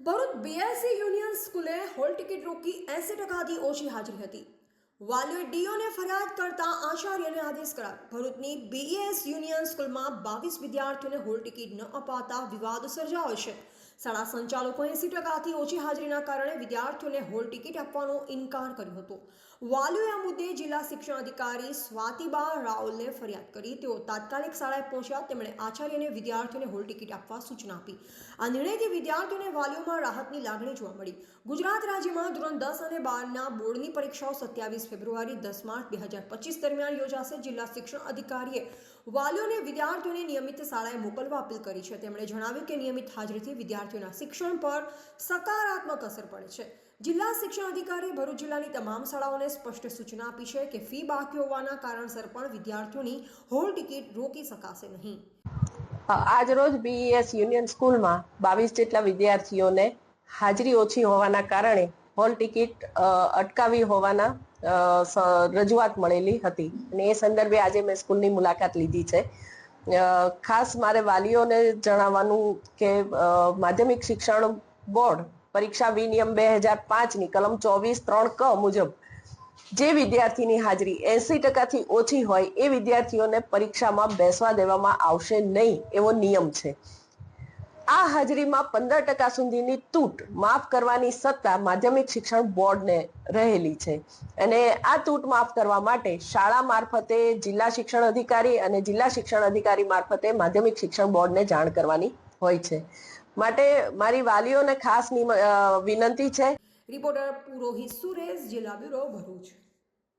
Bharuch BSc union સ્કૂલે hall ticket રોકી એસી ટકાથી ઓછી હાજરી હતી. વાલીઓએ ડીઓને ફરિયાદ કરતા આચાર્યને આદેશ કરાયો. ભરૂચની બીએસ યુનિયન સ્કૂલમાં બાવીસ વિદ્યાર્થીઓને હોલ ટિકિટ ન અપાતા વિવાદ સર્જાયો છે. શાળા સંચાલકો એસી ટકાથી ઓછી હાજરીના કારણે વિદ્યાર્થીઓને હોલ ટિકિટ આપવાનો ઇનકાર કર્યો હતો. વાલીઓએ આ મુદ્દે જિલ્લા શિક્ષણ અધિકારી સ્વાતિબા રાઓલને ફરિયાદ કરી. તેઓ તાત્કાલિક શાળાએ પહોંચ્યા. તેમણે આચાર્યને વિદ્યાર્થીઓને હોલ ટિકિટ આપવા સૂચના આપી. આ નિર્ણયથી વિદ્યાર્થીઓને વાલીઓમાં રાહતની લાગણી જોવા મળી. ગુજરાત રાજ્યમાં ધોરણ દસ અને બારના બોર્ડની પરીક્ષાઓ સત્યાવીસ ફેબ્રુઆરી દસ માર્ચ બે હજાર પચીસ દરમિયાન યોજાશે જિલ્લા શિક્ષણ અધિકારીએ. વાલીઓને વિદ્યાર્થીઓને નિયમિત શાળાએ મોકલવા અપીલ કરી છે. તેમણે જણાવ્યું કે નિયમિત હાજરીથી વિદ્યાર્થીઓના શિક્ષણ પર સકારાત્મક અસર પડે છે. જિલ્લા શિક્ષણ અધિકારીએ ભરૂચ જિલ્લાની તમામ શાળાઓને સ્પષ્ટ સૂચના આપી છે કે ફી બાકી હોવાના કારણસર પણ વિદ્યાર્થીઓની હોલ ટિકિટ રોકી શકાશે નહીં. આજ રોજ બીઈએસ યુનિયન સ્કૂલમાં બાવીસ જેટલા વિદ્યાર્થીઓને હાજરી ઓછી હોવાના કારણે હોલ ટિકિટ અટકાવી હોવાના રજૂઆત મળેલી હતી. અને એ સંદર્ભે આજે મેં સ્કૂલની મુલાકાત લીધી છે. ખાસ મારે વાલીઓને જણાવવાનું કે માધ્યમિક શિક્ષણ બોર્ડ પરીક્ષા વિનિયમ બે હજાર પાંચની કલમ ચોવીસ ત્રણ ક મુજબ જે વિદ્યાર્થીની હાજરી એસી ટકાથી ઓછી હોય એ વિદ્યાર્થીઓને પરીક્ષામાં બેસવા દેવામાં આવશે નહીં એવો નિયમ છે. આ હાજરીમાં પંદર ટકા સુધીની તૂટ માફ કરવાની સત્તા માધ્યમિક શિક્ષણ બોર્ડને રહેલી છે. અને આ તૂટ માફ કરવા માટે શાળા મારફતે જિલ્લા શિક્ષણ અધિકારી અને જિલ્લા શિક્ષણ અધિકારી મારફતે માધ્યમિક શિક્ષણ બોર્ડને જાણ કરવાની હોય છે. માટે મારી વાલીઓને ખાસ વિનંતી છે. રિપોર્ટર પુરોહિત સુરેશ, જિલ્લા બ્યુરો ભરૂચ.